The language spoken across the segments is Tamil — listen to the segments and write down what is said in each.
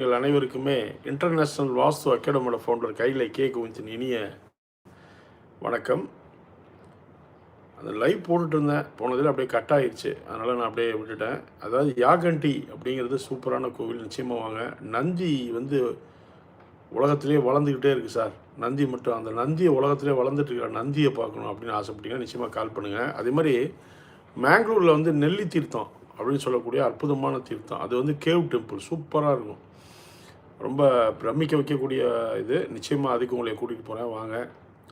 எங்கள் அனைவருக்குமே இன்டர்நேஷ்னல் வாஸ்து அகாடமியோட ஃபவுண்டர் கையில் கே கோவிந்தின் இனிய வணக்கம். அந்த லைவ் போட்டுட்டு இருந்தேன். போனதில் அப்படியே கட் ஆயிடுச்சு அதனால் நான் அப்படியே விட்டுட்டேன். அதாவது யாகண்டி அப்படிங்கிறது சூப்பரான கோவில். நிச்சயமாக வாங்க. நந்தி வந்து உலகத்திலே வளர்ந்துக்கிட்டே இருக்குது சார். நந்தி மட்டும் அந்த நந்தியை உலகத்திலே வளர்ந்துட்டு இருக்கிற நந்தியை பார்க்கணும் அப்படின்னு ஆசைப்பட்டீங்கன்னா நிச்சயமாக கால் பண்ணுங்கள் அதே மாதிரி மேங்களூரில் வந்து நெல்லி தீர்த்தம் அப்படின்னு சொல்லக்கூடிய அற்புதமான தீர்த்தம். அது வந்து கேவ் டெம்பிள் சூப்பராக இருக்கும். ரொம்ப பிரமிக்க வைக்கக்கூடிய இது. நிச்சயமாக அதுக்கு உங்களை கூட்டிகிட்டு போகிறேன் வாங்க.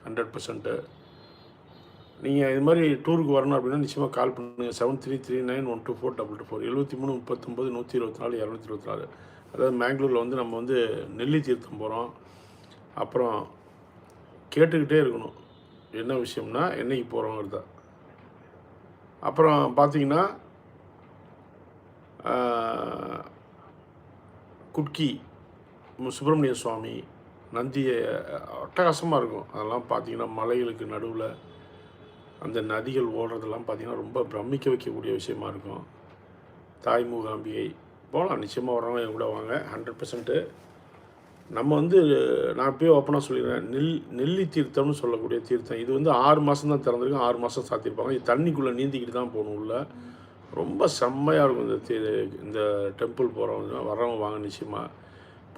ஹண்ட்ரட் பர்சன்ட்டு நீங்கள் இது மாதிரி டூருக்கு வரணும் அப்படின்னா நிச்சயமாக கால் பண்ணுங்கள் seven three three nine one two four double two four எழுபத்தி மூணு முப்பத்தொம்பது நூற்றி இருபத்தி நாலு இரநூத்தி இருபத்தி நாலு. அதாவது மேங்களூரில் வந்து நம்ம வந்து நெல்லி தீர்த்தம் போகிறோம் அப்புறம் கேட்டுக்கிட்டே இருக்கணும். என்ன விஷயம்னா என்னைக்கு போகிறோங்கிறத அப்புறம் பார்த்தீங்கன்னா குட்கி. சுப்பிரமணிய சுவாமி நந்தியை அட்டகாசமாக இருக்கும். அதெல்லாம் பார்த்தீங்கன்னா மலைகளுக்கு நடுவில் அந்த நதிகள் ஓடுறதெல்லாம் பார்த்தீங்கன்னா ரொம்ப பிரமிக்க வைக்கக்கூடிய விஷயமா இருக்கும். தாய் மூகாம்பிகை போகலாம் நிச்சயமாக வர்றவங்க என் கூட வாங்க. ஹண்ட்ரட் பர்சன்ட்டு நம்ம வந்து நான் இப்போயே ஓப்பனாக சொல்லிடுறேன். நெல் நெல்லி தீர்த்தம்னு சொல்லக்கூடிய தீர்த்தம். இது வந்து ஆறு மாதம் தான் திறந்திருக்கும். ஆறு மாதம் சாத்தியிருப்பாங்க. இது தண்ணிக்குள்ளே நீந்திக்கிட்டு தான் போகணும் உள்ள. ரொம்ப செம்மையாக இருக்கும் இந்த தீ இந்த டெம்பிள் போகிறவங்க வர்றவங்க வாங்க நிச்சயமாக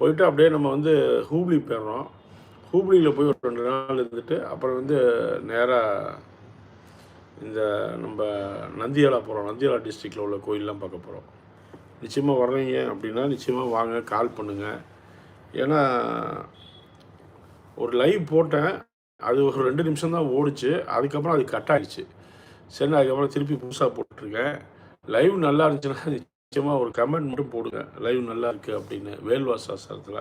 போயிட்டு அப்படியே நம்ம வந்து ஹூப்ளி போயிடுறோம். ஹூப்ளியில் போய் ஒரு ரெண்டு நாள் இருந்துட்டு அப்புறம் வந்து நேராக இந்த நம்ம நந்தியாலா போகிறோம் நந்தியாலா டிஸ்ட்ரிக்டில் உள்ள கோயிலெலாம் பார்க்க போகிறோம் நிச்சயமாக வர்றீங்க அப்படின்னா நிச்சயமாக வாங்க கால் பண்ணுங்கள் ஏன்னா ஒரு லைவ் போட்டேன். அது ஒரு ரெண்டு நிமிஷம் தான் ஓடிச்சு. அதுக்கப்புறம் அது கட் ஆகிடுச்சு சரி அதுக்கப்புறம் திருப்பி புதுசாக போட்டிருக்கேன். லைவ் நல்லா இருந்துச்சுன்னா நிச்சயமாக ஒரு கமெண்ட் மட்டும் போடுங்க. லைவ் நல்லா இருக்குது அப்படின்னு வேல்வாசாசனத்தில்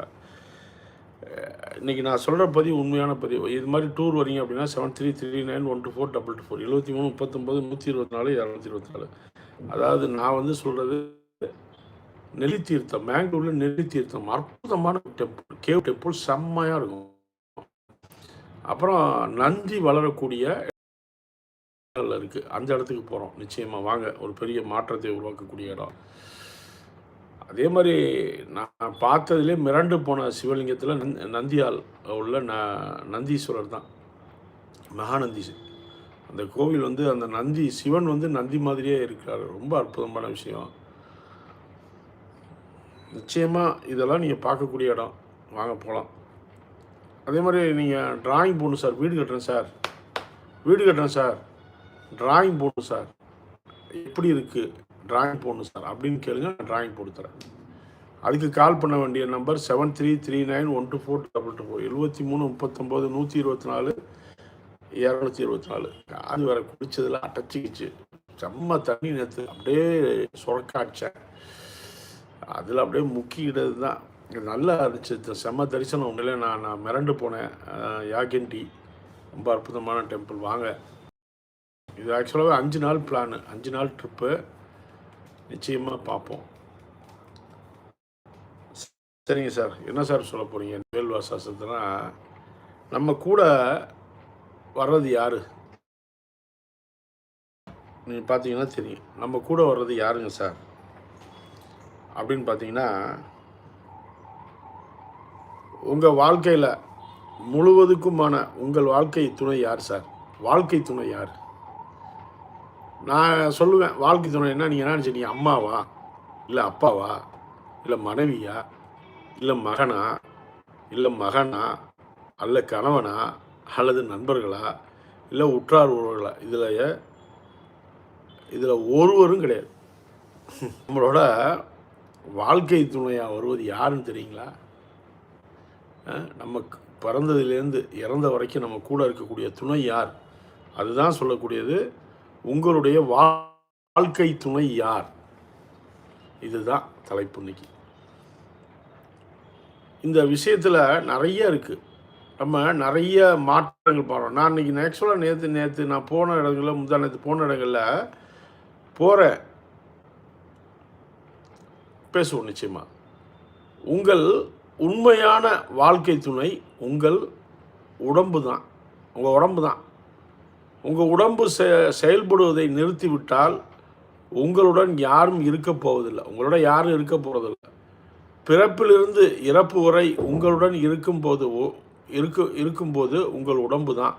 இன்றைக்கி நான் சொல்கிற பதிவு உண்மையான பதிவு. இது மாதிரி டூர் வரீங்க அப்படின்னா seven three three nine one two four double two four எழுபத்தி மூணு முப்பத்தொம்பது நூற்றி இருபத்தி நாலு இரநூத்தி இருபத்தி நாலு. அதாவது நான் வந்து சொல்கிறது நெல்லி தீர்த்தம் மேங்களூரில் நெல்லி தீர்த்தம் அற்புதமான டெம்பிள் கேவ் டெம்பிள் செம்மையாக இருக்கும். அப்புறம் நந்தி வளரக்கூடிய இடங்கள் இருக்குது அந்த இடத்துக்கு போகிறோம் நிச்சயமாக வாங்க. ஒரு பெரிய மாற்றத்தை உருவாக்கக்கூடிய இடம். அதே மாதிரி நான் பார்த்ததுலே மிரண்டு போன சிவலிங்கத்தில் நந்தியால் உள்ள ந நந்தீஸ்வரர் தான். மகாநந்தி அந்த கோவில் வந்து அந்த நந்தி சிவன் வந்து நந்தி மாதிரியே இருக்கிறார். ரொம்ப அற்புதமான விஷயம். நிச்சயமாக இதெல்லாம் நீங்கள் பார்க்கக்கூடிய இடம். வாங்க போகலாம் அதே மாதிரி நீங்கள் டிராயிங் போடணும் சார். வீடு கட்டுறேன் சார். வீடு கட்டுறேன் சார். டிராயிங் போடணும் சார் எப்படி இருக்குது டிராயிங் போடணும் சார் அப்படின்னு கேளுங்க நான் டிராயிங் போட்டு தரேன். அதுக்கு கால் பண்ண வேண்டிய number seven three three nine one two four double two four எழுபத்தி மூணு முப்பத்தொம்போது நூற்றி இருபத்தி நாலு இரநூத்தி இருபத்தி நாலு. அது வேற குடிச்சதில் அடைச்சிக்கிச்சு. செம்ம தண்ணி நேற்று அப்படியே சுரக்காச்சேன் அதில் அப்படியே முக்கிடுறது தான். நல்லா இருந்துச்சு. செம்ம தரிசனம். உண்மையிலே நான் நான் மிரண்டு போனேன். யாகின் யாகண்டி ரொம்ப அற்புதமான டெம்பிள் வாங்க. இது ஆக்சுவலாகவே அஞ்சு நாள் பிளானு அஞ்சு நாள் ட்ரிப்பு நிச்சயமாக பார்ப்போம். சரிங்க சார். என்ன சார் சொல்ல போகிறீங்க வேல்வா சாஸ்திரத்துனா நம்ம கூட வர்றது யார்? நீங்கள் பார்த்தீங்கன்னா தெரியும். நம்ம கூட வர்றது யாருங்க சார்? அப்படின்னு பார்த்தீங்கன்னா உங்கள் வாழ்க்கையில் முழுவதுக்குமான உங்கள் வாழ்க்கை துணை யார் சார்? வாழ்க்கை துணை யார்? நான் சொல்லுவேன் வாழ்க்கை துணை என்ன? நீங்கள் என்ன நினச்சிட்டீங்க அம்மாவா? இல்லை அப்பாவா? இல்லை மனைவியா? இல்லை மகனா? இல்லை மகனா? அல்ல கணவனா? அல்லது நண்பர்களா? இல்லை உற்றார் உறவுகளா? இதில் இதில் ஒருவரும் கிடையாது. நம்மளோட வாழ்க்கை துணையாக வருவது யாருன்னு தெரியுங்களா? நம்ம பிறந்ததுலேருந்து இறந்த வரைக்கும் நம்ம கூட இருக்கக்கூடிய துணை யார்? அதுதான் சொல்லக்கூடியது உங்களுடைய வா- வாழ்க்கை துணை யார்? இதுதான் தலைப்பு இன்னைக்கு. இந்த விஷயத்தில் நிறைய இருக்குது நம்ம நிறைய மாற்றங்கள் பாடுறோம் நான் இன்னைக்கு ஆக்சுவலாக நேற்று நேற்று நான் போன இடங்களில் முந்தா நேற்று போன இடங்களில் போகிறேன் பேசுவோம் நிச்சயமாக உங்கள் உண்மையான வாழ்க்கை துணை உங்கள் உடம்பு தான் உங்கள் உடம்பு தான் உங்கள் உடம்பு செ செயல்படுவதை நிறுத்திவிட்டால் உங்களுடன் யாரும் இருக்க போவதில்லை. உங்களோட யாரும் இருக்க போகிறதில்ல பிறப்பிலிருந்து இறப்பு வரை உங்களுடன் இருக்கும்போது இருக்கு இருக்கும்போது உங்கள் உடம்பு தான்.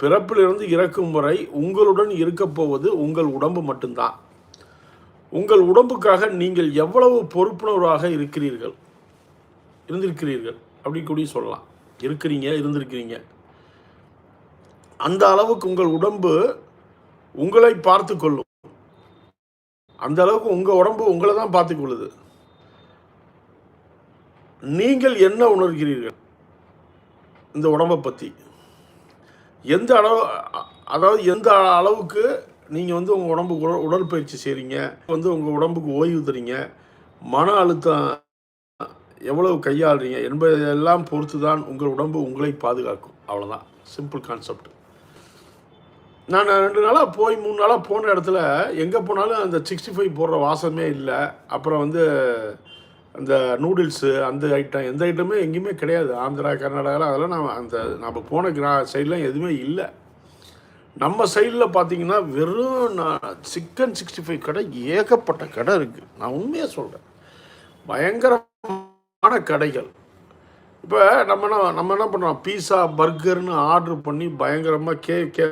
பிறப்பிலிருந்து இறக்கும் வரை உங்களுடன் இருக்கப் போவது உங்கள் உடம்பு மட்டும்தான். உங்கள் உடம்புக்காக நீங்கள் எவ்வளவு பொறுப்புணர்வாக இருக்கிறீர்கள்? இருந்திருக்கிறீர்கள். அப்படி கூட சொல்லலாம். இருக்கிறீங்க இருந்திருக்கிறீங்க. அந்த அளவுக்கு உங்கள் உடம்பு உங்களை பார்த்து கொள்ளும் அந்த அளவுக்கு உங்கள் உடம்பு உங்களை தான் பார்த்து கொள்ளுது நீங்கள் என்ன உணர்கிறீர்கள்? இந்த உடம்பை பற்றி எந்த அளவு அதாவது எந்த அளவுக்கு நீங்கள் வந்து உங்கள் உடம்பு உடல் உடற்பயிற்சி செய்கிறீங்க வந்து உங்கள் உடம்புக்கு ஓய்வு தரீங்க? மன அழுத்தம் எவ்வளவு கையாளுறீங்க? என்பதெல்லாம் பொறுத்து தான் உங்கள் உடம்பு உங்களை பாதுகாக்கும். அவ்வளோதான் சிம்பிள் கான்செப்ட் நான் ரெண்டு நாளாக போய் மூணு நாளாக போன இடத்துல எங்கே போனாலும் அந்த சிக்ஸ்டி ஃபைவ் போடுற வாசமே இல்லை. அப்புறம் வந்து அந்த நூடுல்ஸு அந்த ஐட்டம் எந்த ஐட்டமே எங்கேயுமே கிடையாது. ஆந்திரா கர்நாடகாவில் அதெல்லாம் நான் அந்த நம்ம போன கிரா சைட்லாம் எதுவுமே இல்லை. நம்ம சைடில் பார்த்தீங்கன்னா வெறும் நான் சிக்கன் சிக்ஸ்டி ஃபைவ் கடை ஏகப்பட்ட கடை இருக்குது நான் உண்மையாக சொல்கிறேன் பயங்கரமான கடைகள். இப்போ நம்ம என்ன நம்ம என்ன பண்ணுறோம் பீஸா பர்கர்னு ஆர்டர் பண்ணி பயங்கரமாக கே கே